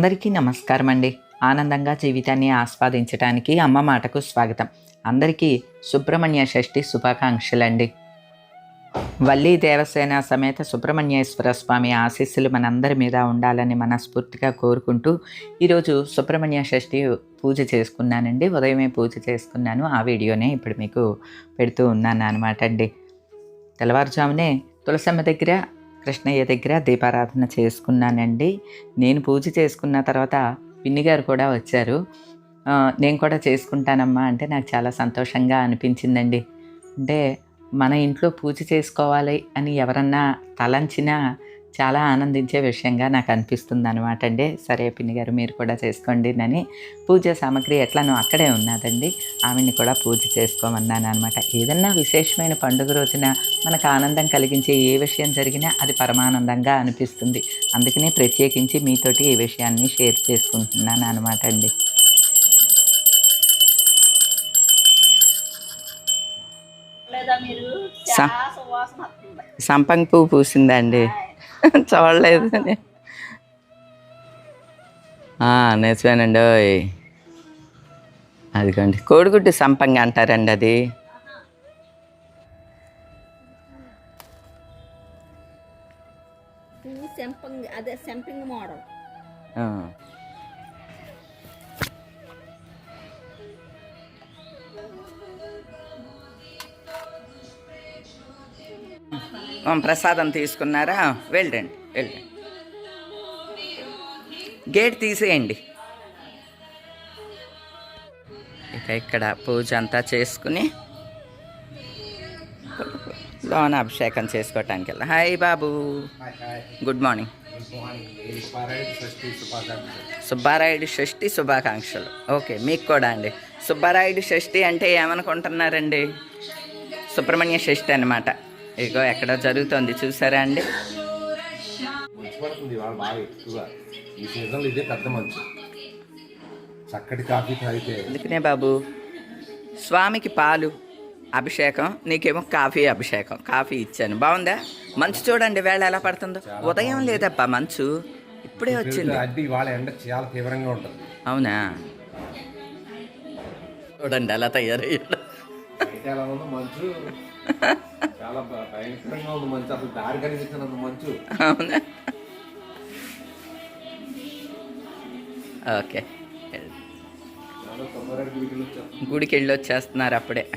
అందరికీ నమస్కారం అండి ఆనందంగా జీవితాన్ని ఆస్వాదించడానికి అమ్మ మాటకు స్వాగతం. అందరికీ సుబ్రహ్మణ్య షష్ఠి శుభాకాంక్షలండి. వల్లి దేవసేన సమేత సుబ్రహ్మణ్యేశ్వర స్వామి ఆశీస్సులు మనందరి మీద ఉండాలని మనస్ఫూర్తిగా కోరుకుంటూ ఈరోజు సుబ్రహ్మణ్య షష్ఠి పూజ చేసుకున్నానండి. ఉదయమే పూజ చేసుకున్నాను. ఆ వీడియోనే ఇప్పుడు మీకు పెడుతూ ఉన్నాను అనమాట అండి. తెల్లవారుజామునే తులసమ్మ దగ్గర కృష్ణయ్య దగ్గర దీపారాధన చేసుకున్నానండి. నేను పూజ చేసుకున్న తర్వాత పిన్ని గారు కూడా వచ్చారు. నేను కూడా చేసుకుంటానమ్మా అంటే నాకు చాలా సంతోషంగా అనిపించిందండి. అంటే మన ఇంట్లో పూజ చేసుకోవాలి అని ఎవరన్నా తలంచినా చాలా ఆనందించే విషయంగా నాకు అనిపిస్తుంది అనమాట అండి. సరే పిన్ని గారు మీరు కూడా చేసుకోండి అని పూజ సామాగ్రి ఎట్లానో అక్కడే ఉన్నదండి. ఆమెని కూడా పూజ చేసుకోమన్నాను అనమాట ఏదన్నా విశేషమైన పండుగ రోజున మనకు ఆనందం కలిగించే ఏ విషయం జరిగినా అది పరమానందంగా అనిపిస్తుంది. అందుకనే ప్రత్యేకించి మీతోటి ఈ విషయాన్ని షేర్ చేసుకుంటున్నాను అనమాట అండి సంపంగి పువ్వు పూసిందండి చూడలేదు. ఓయ్. అదిగోండి కోడిగుడ్డు సంపంగి అంటారండి అది. అదే సెంపింగ్ మోడల్. ప్రసాదం తీసుకున్నారా? వెళ్ళండి వెళ్ళండి. గేట్ తీసేయండి. ఇక ఇక్కడ పూజ అంతా చేసుకుని లోన అభిషేకం చేసుకోవటానికి వెళ్ళా hi Babu good morning. Subbarayudu Shashti శుభాకాంక్షలు. ఓకే మీకు కూడా అండి. సుబ్బారాయుడు షష్ఠి అంటే ఏమనుకుంటున్నారండి? సుబ్రహ్మణ్య షష్ఠి అనమాట ఇగో ఎక్కడో జరుగుతోంది. చూసారా అండి? ఈ సీజన్లో ఇదే పెద్ద మంచు. చక్కటి కాఫీ తాగితే అందుకనే బాబు? స్వామికి పాలు అభిషేకం నీకేమో కాఫీ అభిషేకం. కాఫీ ఇచ్చాను. బాగుందా? మంచు చూడండి వేళ ఎలా పడుతుందో. ఉదయం లేదబ్బా మంచు. ఇప్పుడే వచ్చింది. ఇవాళ ఎండ చాలా తీవ్రంగా ఉంటుంది. అవునా? చూడండి అలా తయారయ్యాడు. మంచు. చాలా భ- భయంకరంగా ఉంది మంచు. అసలు దారి కనిపిస్తున్నంత మంచు. అవునా? ఓకే. గుడికి వెళ్ళి వచ్చేస్తున్నారు అప్పుడే.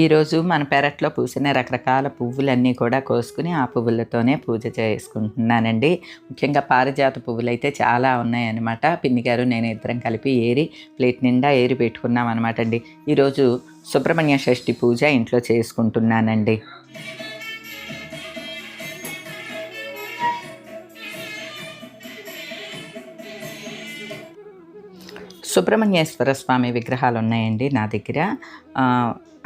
ఈరోజు మన పెరట్లో పూసిన రకరకాల పువ్వులన్నీ కూడా కోసుకుని ఆ పువ్వులతోనే పూజ చేసుకుంటున్నానండి. ముఖ్యంగా పారిజాత పువ్వులు అయితే చాలా ఉన్నాయన్నమాట. పిన్ని గారు నేను ఇద్దరం కలిపి ఏరి ప్లేట్ నిండా ఏరి పెట్టుకున్నాం అనమాట అండి ఈరోజు సుబ్రహ్మణ్య షష్ఠి పూజ ఇంట్లో చేసుకుంటున్నానండి. సుబ్రహ్మణ్యేశ్వర స్వామి విగ్రహాలు ఉన్నాయండి నా దగ్గర.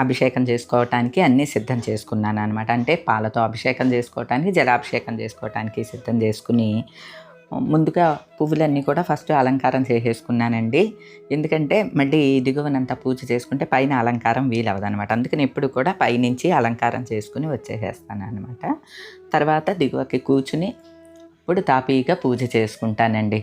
అభిషేకం చేసుకోవటానికి అన్నీ సిద్ధం చేసుకున్నాను అనమాట అంటే పాలతో అభిషేకం చేసుకోవటానికి జలాభిషేకం చేసుకోవటానికి సిద్ధం చేసుకుని ముందుగా పువ్వులన్నీ కూడా ఫస్ట్ అలంకారం చేసేసుకున్నానండి. ఎందుకంటే మళ్ళీ దిగువనంతా పూజ చేసుకుంటే పైన అలంకారం వీలవదనమాట అందుకని ఎప్పుడు కూడా పైనుంచి అలంకారం చేసుకుని వచ్చేసేస్తాను అనమాట తర్వాత దిగువకి కూర్చుని ఇప్పుడు తాపీగా పూజ చేసుకుంటానండి.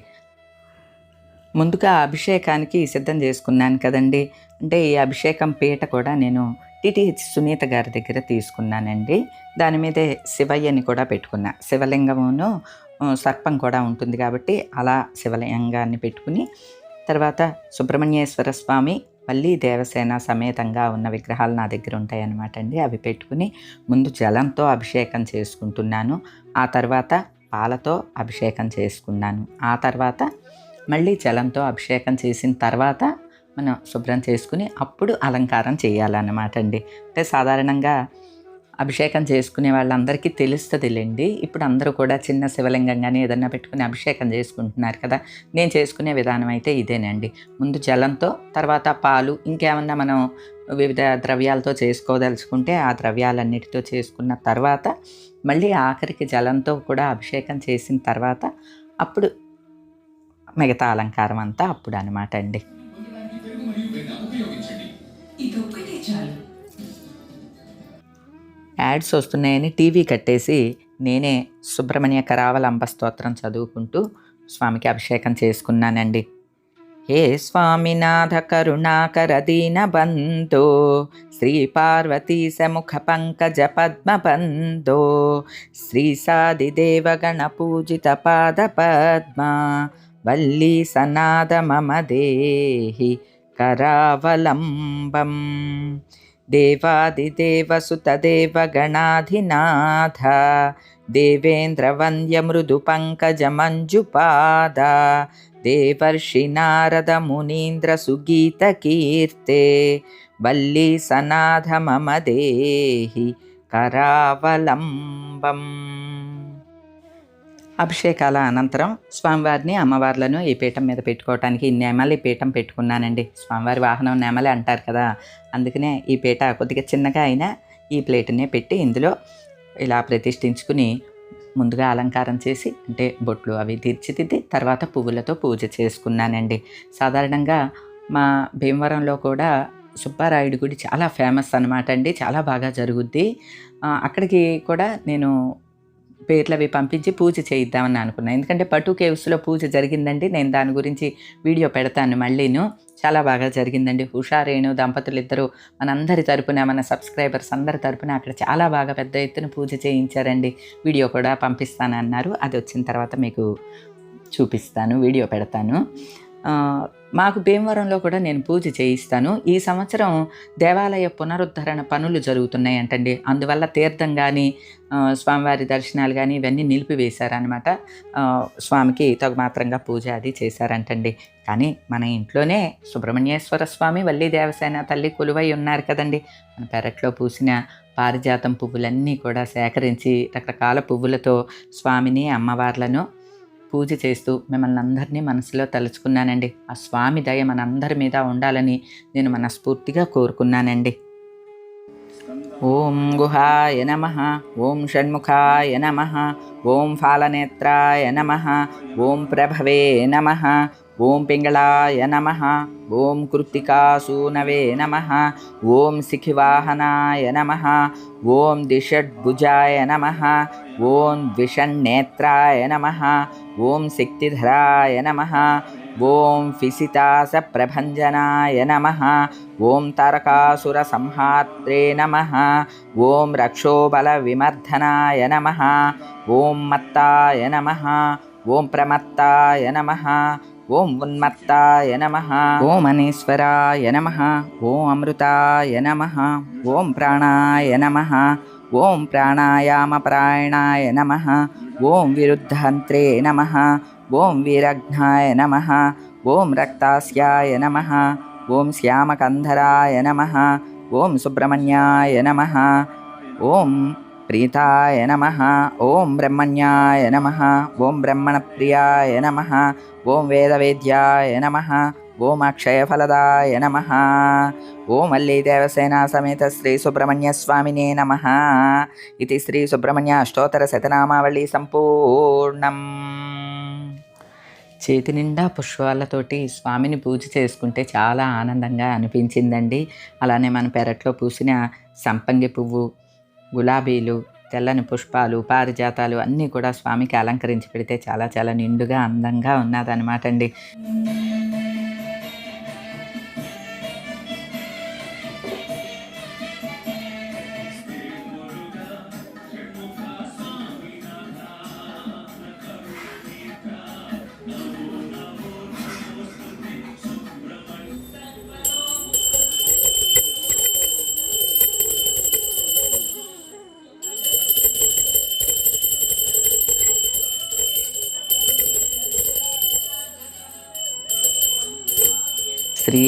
ముందుగా అభిషేకానికి సిద్ధం చేసుకున్నాను కదండి. అంటే ఈ అభిషేకం పీట కూడా నేను టిటిహెచ్ సునీత గారి దగ్గర తీసుకున్నానండి. దాని మీదే శివయ్యని కూడా పెట్టుకున్నా. శివలింగమును సర్పం కూడా ఉంటుంది కాబట్టి అలా శివలింగాన్ని పెట్టుకుని తర్వాత సుబ్రహ్మణ్యేశ్వర స్వామి మళ్ళీ దేవసేన సమేతంగా ఉన్న విగ్రహాలు నా దగ్గర ఉంటాయన్నమాట అండి అవి పెట్టుకుని ముందు జలంతో అభిషేకం చేసుకుంటున్నాను. ఆ తర్వాత పాలతో అభిషేకం చేసుకున్నాను. ఆ తర్వాత మళ్ళీ జలంతో అభిషేకం చేసిన తర్వాత మనం శుభ్రం చేసుకుని అప్పుడు అలంకారం చేయాలన్నమాట అండి. అంటే సాధారణంగా అభిషేకం చేసుకునే వాళ్ళందరికీ తెలుస్తుందిలేండి. ఇప్పుడు అందరూ కూడా చిన్న శివలింగం కానీ ఏదన్నా పెట్టుకుని అభిషేకం చేసుకుంటున్నారు కదా. నేను చేసుకునే విధానం అయితే ఇదేనండి. ముందు జలంతో తర్వాత పాలు ఇంకేమన్నా మనం వివిధ ద్రవ్యాలతో చేసుకోదలుచుకుంటే ఆ ద్రవ్యాలన్నిటితో చేసుకున్న తర్వాత మళ్ళీ ఆఖరికి జలంతో కూడా అభిషేకం చేసిన తర్వాత అప్పుడు మిగతా అలంకారం అంతా అప్పుడు అనమాట అండి. యాడ్స్ వస్తున్నాయని టీవీ కట్టేసి నేనే సుబ్రహ్మణ్య కరావలంబ స్తోత్రం చదువుకుంటూ స్వామికి అభిషేకం చేసుకున్నానండి. హే స్వామినాథ కరుణాకర దీన బంధో శ్రీ పార్వతీ సముఖ పంకజ పద్మ బంధో శ్రీ సాదిదేవగణ పూజిత పాద పద్మ वल्ली सनाद मम देहि करावलम्बम्। देवादिदेवसुतदेवगणाधिनाथ देवेन्द्रवन्द्यमृदुपङ्कजमञ्जुपादा देवर्षि वल्ली सनाथ मम देहि करावलम्बम्। అభిషేకాల అనంతరం స్వామివారిని అమ్మవార్లను ఈ పీఠం మీద పెట్టుకోవటానికి ఈ నెమలి పీఠం పెట్టుకున్నానండి. స్వామివారి వాహనం నెమలి అంటారు కదా. అందుకనే ఈ పీట కొద్దిగా చిన్నగా అయినా ఈ ప్లేట్నే పెట్టి ఇందులో ఇలా ప్రతిష్ఠించుకుని ముందుగా అలంకారం చేసి అంటే బొట్లు అవి తీర్చిదిద్ది తర్వాత పువ్వులతో పూజ చేసుకున్నానండి. సాధారణంగా మా భీమవరంలో కూడా సుబ్బారాయుడు గుడి చాలా ఫేమస్ అనమాట అండి. చాలా బాగా జరుగుద్ది. అక్కడికి కూడా నేను పేర్లు అవి పంపించి పూజ చేయిద్దామని అనుకున్నాను ఎందుకంటే పటు కేవ్స్లో పూజ జరిగిందండి. నేను దాని గురించి వీడియో పెడతాను మళ్ళీను. చాలా బాగా జరిగిందండి. హుషారేణు దంపతులు ఇద్దరు మనందరి తరపున మన సబ్స్క్రైబర్స్ అందరి తరపున అక్కడ చాలా బాగా పెద్ద ఎత్తున పూజ చేయించారండి. వీడియో కూడా పంపిస్తానన్నారు. అది వచ్చిన తర్వాత మీకు చూపిస్తాను వీడియో పెడతాను. మాకు భీమవరంలో కూడా నేను పూజ చేయిస్తాను. ఈ సంవత్సరం దేవాలయ పునరుద్ధరణ పనులు జరుగుతున్నాయి అంటండి అందువల్ల తీర్థం కానీ స్వామివారి దర్శనాలు కానీ ఇవన్నీ నిలిపివేశారనమాట స్వామికి స్వామికి తగుమాత్రంగా పూజ అది చేశారంటండి. కానీ మన ఇంట్లోనే సుబ్రహ్మణ్యేశ్వర స్వామి వల్లి దేవసేన తల్లి కొలువై ఉన్నారు కదండి. మన పెరట్లో పూసిన పారిజాతం పువ్వులన్నీ కూడా సేకరించి రకరకాల పువ్వులతో స్వామిని అమ్మవార్లను పూజ చేస్తూ మిమ్మల్ని అందరినీ మనసులో తలుచుకున్నానండి. ఆ స్వామి దయ మనందరి మీద ఉండాలని నేను మనస్ఫూర్తిగా కోరుకున్నానండి. ఓం గుహాయ నమ ఓం షణ్ముఖాయ నమ ఓం ఫాలనేత్రాయ నమ ఓం ప్రభవే నమ ఓం పింగళాయ నమ ఓం కృత్తికాసూనవే నమ ఓం శిఖివాహనాయ నమ ఓం దిషడ్భుజాయ నమ ఓం ద్విషణ్నేత్రాయ నమ ఓం శక్తిధరాయ నమ ఓం ఫిసితాస ప్రభంజనాయ నమ ఓం తారకాసుర సంహాత్రే నమ ఓం రక్షోబల విమర్ధనాయ నమ ఓం మత్తాయ నమ ఓం ప్రమత్తాయ నమ ఓం ఉన్మత్తాయ నమ ఓం మనీశ్వరాయ నమ ఓం అమృతాయ నమ ఓం ప్రాణాయ నమ ఓం ప్రాణాయామపరాయణాయ నమ ఓం విరుద్ధహంత్రే నమ ఓం వీరఘ్నాయ నమ ఓం రక్తాస్యాయ నమ ఓం శ్యామకంధరాయ నమ ఓం సుబ్రహ్మణ్యాయ నమ ఓం ప్రీతాయ నమ. ఓం బ్రహ్మణ్యాయ నమ. ఓం బ్రహ్మణప్రియాయ నమ. ఓం వేదవేద్యాయ నమ. ఓం అక్షయఫలదాయ నమ. ఓం వల్లీ దేవసేనా సమేత శ్రీ సుబ్రహ్మణ్య స్వామినే నమ. ఇది శ్రీ సుబ్రహ్మణ్య అష్టోత్తర శతనామావళి సంపూర్ణం. చేతి నిండా పుష్పాలతోటి స్వామిని పూజ చేసుకుంటే చాలా ఆనందంగా అనిపించిందండి. అలానే మన పెరట్లో పూసిన సంపంగి పువ్వు గులాబీలు తెల్లని పుష్పాలు పారిజాతాలు అన్నీ కూడా స్వామికి అలంకరించి పెడితే చాలా చాలా నిండుగా అందంగా ఉన్నదన్నమాట అండి. శ్రీ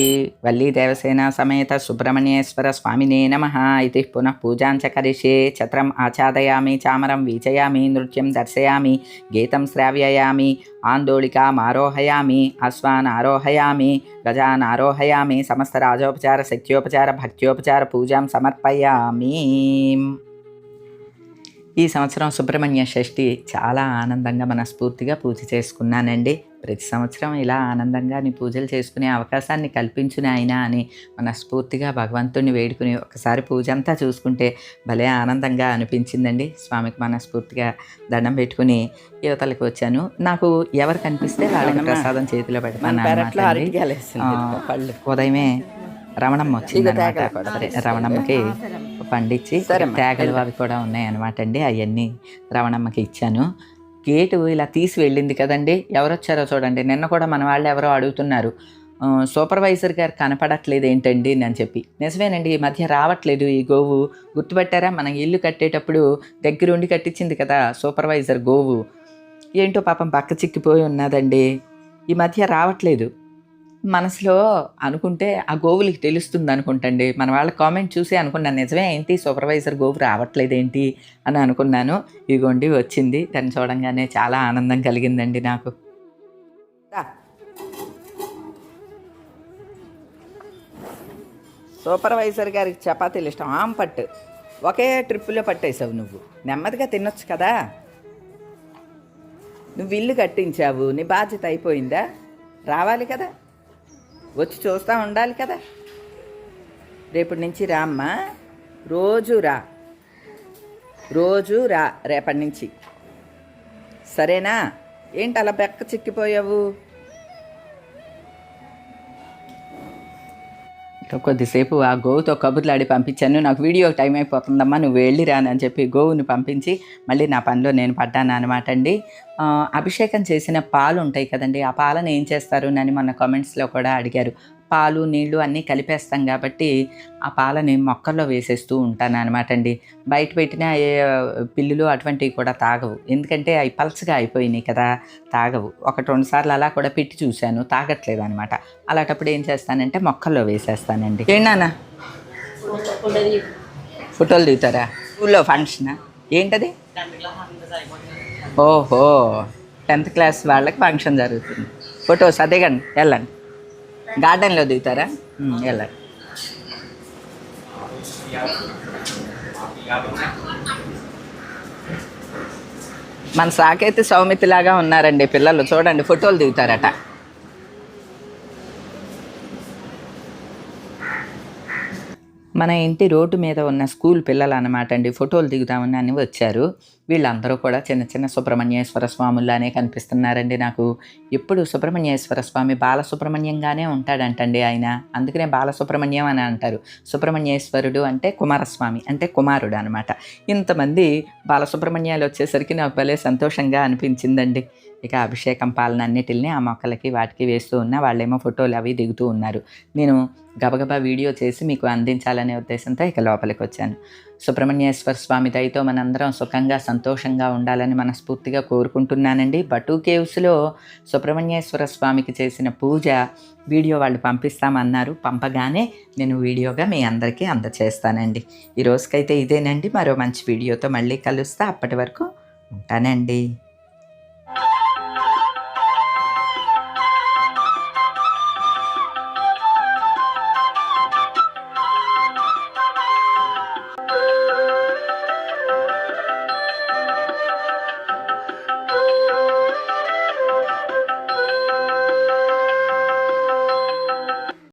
వల్లీదేవసేన సమేత సుబ్రహ్మణ్యేశ్వర స్వామినే నమ ఇది పునః పూజాంచ చ కరిష్యే ఛత్రం ఆచ్ఛాదయామి చామరం వీచయామి నృత్యం దర్శయామి గీతం శ్రావ్యయామి ఆందోళికామారోహయామి అశ్వానారోహయామి గజానారోహయామి సమస్త రాజోపచార శక్త్యోపచార భక్త్యోపచార పూజాం సమర్పయామి ఈ సంవత్సరం సుబ్రహ్మణ్య షష్ఠి చాలా ఆనందంగా మనస్ఫూర్తిగా పూజ చేసుకున్నానండి. ప్రతి సంవత్సరం ఇలా ఆనందంగా నీ పూజలు చేసుకునే అవకాశాన్ని కల్పించిన ఆయన అని మనస్ఫూర్తిగా భగవంతుడిని వేడుకుని ఒకసారి పూజ అంతా చూసుకుంటే భలే ఆనందంగా అనిపించిందండి. స్వామికి మనస్ఫూర్తిగా దండం పెట్టుకుని యువతలకు వచ్చాను. నాకు ఎవరు కనిపిస్తే వాళ్ళకి ప్రసాదం చేతిలో పెడతాను. ఉదయమే రమణమ్మ వచ్చింది రమణమ్మకి పండించి తేగలు అవి కూడా ఉన్నాయి అనమాట అండి. అవన్నీ రమణమ్మకి ఇచ్చాను. గేటు ఇలా తీసి వెళ్ళింది కదండి. ఎవరు వచ్చారో చూడండి. నిన్న కూడా మన వాళ్ళు ఎవరో అడుగుతున్నారు. సూపర్వైజర్ గారు కనపడట్లేదు ఏంటండి అని చెప్పి. నిజమేనండి ఈ మధ్య రావట్లేదు. ఈ గోవు గుర్తుపెట్టారా? మనం ఇల్లు కట్టేటప్పుడు దగ్గరుండి కట్టించింది కదా సూపర్వైజర్ గోవు. ఏంటో పాపం పక్క చిక్కిపోయి ఉన్నదండి. ఈ మధ్య రావట్లేదు. మనసులో అనుకుంటే ఆ గోవులకి తెలుస్తుంది అనుకుంటండి మన వాళ్ళ కామెంట్ చూసి అనుకున్నాను నిజమే ఏంటి? సూపర్వైజర్ గోవు రావట్లేదు ఏంటి అని అనుకున్నాను. ఇగోండి వచ్చింది. దాన్ని చూడంగానే చాలా ఆనందం కలిగిందండి నాకు. సూపర్వైజర్ గారికి చపాతీలు ఇష్టం. ఆమ్ పట్టు. ఒకే ట్రిప్పులో పట్టేసావు నువ్వు. నెమ్మదిగా తినొచ్చు కదా. నువ్వు ఇల్లు కట్టించావు. నీ బాధ్యత అయిపోయిందా? రావాలి కదా. వచ్చి చూస్తూ ఉండాలి కదా. రేపటి నుంచి రామ్మా. రోజు రా. రోజు రా రేపటి నుంచి. సరేనా? ఏంటి అలా బెక్క చిక్కిపోయావు? కొద్దిసేపు ఆ గోవుతో కబుర్లాడి పంపించాను. నాకు వీడియో టైం అయిపోతుందమ్మా నువ్వు వెళ్ళి రాను అని చెప్పి గోవుని పంపించి మళ్ళీ నా పనిలో నేను పడ్డాను అనమాట అండి. అభిషేకం చేసిన పాలు ఉంటాయి కదండి ఆ పాలను ఏం చేస్తారు అని మన కామెంట్స్లో కూడా అడిగారు. పాలు నీళ్ళు అన్నీ కలిపేస్తాం కాబట్టి ఆ పాలని మొక్కల్లో వేసేస్తూ ఉంటాను అనమాట అండి. బయట పెట్టిన ఏ పిల్లులు అటువంటివి కూడా తాగవు. ఎందుకంటే అవి పల్చగా అయిపోయినాయి కదా తాగవు. ఒకటి రెండు సార్లు అలా కూడా పెట్టి చూశాను తాగట్లేదు అనమాట అలాంటప్పుడు ఏం చేస్తానంటే మొక్కల్లో వేసేస్తానండి. ఏంటన్నా ఫోటోలు దిగుతారా? స్కూల్లో ఫంక్షనా ఏంటది? ఓహో టెన్త్ క్లాస్ వాళ్ళకి ఫంక్షన్ జరుగుతుంది. ఫొటోస్ అదేగండి వెళ్ళండి. గార్డెన్లో దిగుతారా? ఉమ్, వెళ్ళండి. మన సాకేతి సౌమితిలాగా ఉన్నారండి పిల్లలు. చూడండి ఫోటోలు దిగుతారట. మన ఇంటి రోడ్డు మీద ఉన్న స్కూల్ పిల్లలు అనమాట అండి ఫోటోలు దిగుదామని అని వచ్చారు. వీళ్ళందరూ కూడా చిన్న చిన్న సుబ్రహ్మణ్యేశ్వర స్వాముల్లానే కనిపిస్తున్నారండి నాకు. ఎప్పుడు సుబ్రహ్మణ్యేశ్వర స్వామి బాలసుబ్రహ్మణ్యంగానే ఉంటాడంటండి ఆయన. అందుకనే బాలసుబ్రహ్మణ్యం అని అంటారు. సుబ్రహ్మణ్యేశ్వరుడు అంటే కుమారస్వామి అంటే కుమారుడు అనమాట ఇంతమంది బాలసుబ్రహ్మణ్యాలు వచ్చేసరికి నాకు భలే సంతోషంగా అనిపించిందండి. ఇక అభిషేకం పాలన అన్నిటిని ఆ మొక్కలకి వాటికి వేస్తూ ఉన్న వాళ్ళేమో ఫోటోలు అవి దిగుతూ ఉన్నారు. నేను గబగబా వీడియో చేసి మీకు అందించాలనే ఉద్దేశంతో ఇక లోపలికి వచ్చాను. సుబ్రహ్మణ్యేశ్వర స్వామి దయతో మనందరం సుఖంగా సంతోషంగా ఉండాలని మనస్ఫూర్తిగా కోరుకుంటున్నానండి. బటు కేవ్స్లో సుబ్రహ్మణ్యేశ్వర స్వామికి చేసిన పూజ వీడియో వాళ్ళు పంపిస్తామన్నారు. పంపగానే నేను వీడియోగా మీ అందరికీ అందచేస్తానండి. ఈ రోజుకైతే ఇదేనండి. మరో మంచి వీడియోతో మళ్ళీ కలుస్తా. అప్పటి వరకు ఉంటానండి.